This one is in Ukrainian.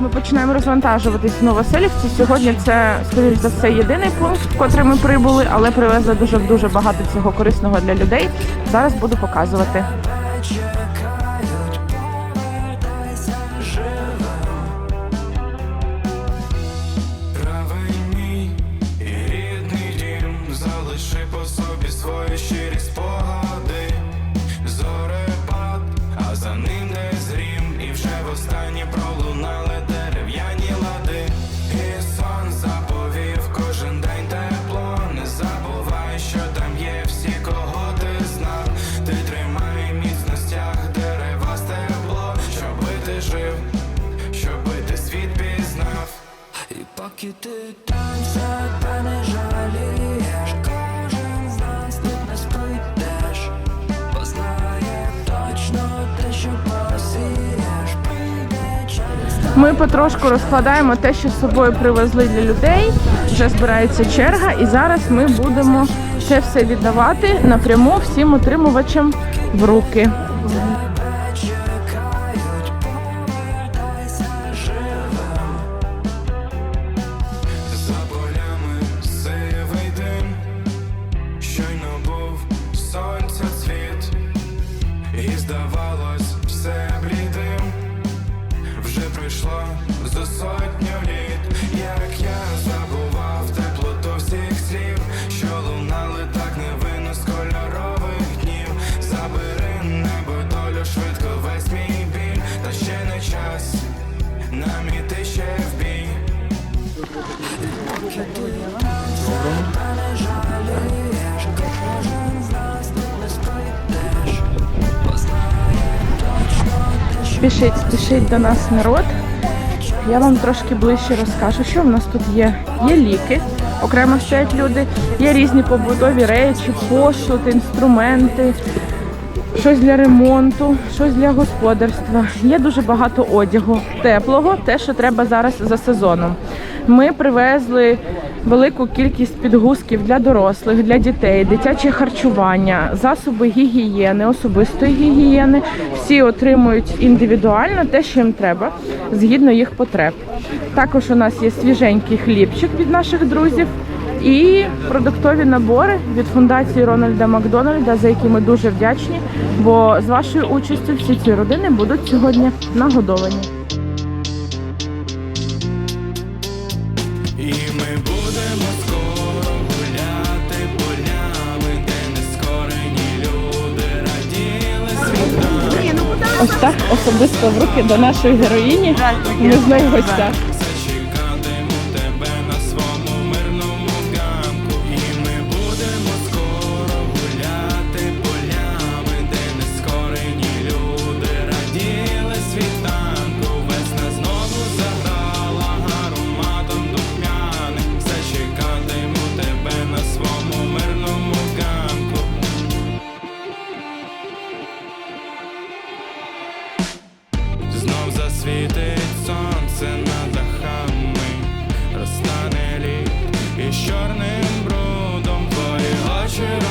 Ми починаємо розвантажуватись в Новоселівці. Сьогодні це, скоріш за все, єдиний пункт, в котрий ми прибули, але привезли дуже дуже багато цього корисного для людей. Зараз буду показувати. Поки ти там себе не жалієш, кожен з нас тут не спить теж Познає точно те, що посієш, Ми потрошку розкладаємо те, що з собою привезли для людей. Вже збирається черга, і зараз ми будемо це все віддавати напряму всім отримувачам в руки. За сотню літ, як я забував теплоту всіх слів, що лунали так невинно з кольорових днів. Забери небо долю швидко весь мій біль, та ще не час нам іти ще в бій. Спішить, спішить до нас народ. Я вам трошки ближче розкажу, що в нас тут є. Є ліки, окремо стоять люди, є різні побутові речі, посуд, інструменти, щось для ремонту, щось для господарства. Є дуже багато одягу, теплого, те, що треба зараз за сезоном. Ми привезли велику кількість підгузків для дорослих, для дітей, дитяче харчування, засоби гігієни, особистої гігієни. Всі отримують індивідуально те, що їм треба, згідно їх потреб. Також у нас є свіженький хлібчик від наших друзів. І продуктові набори від фундації Рональда Макдональда, за які ми дуже вдячні. Бо з вашою участю всі ці родини будуть сьогодні нагодовані. Ось так особисто в руки до нашої героїні. Ми з нею в гостях. світить сонце над дахами, розтане лід із чорним брудом твої очі.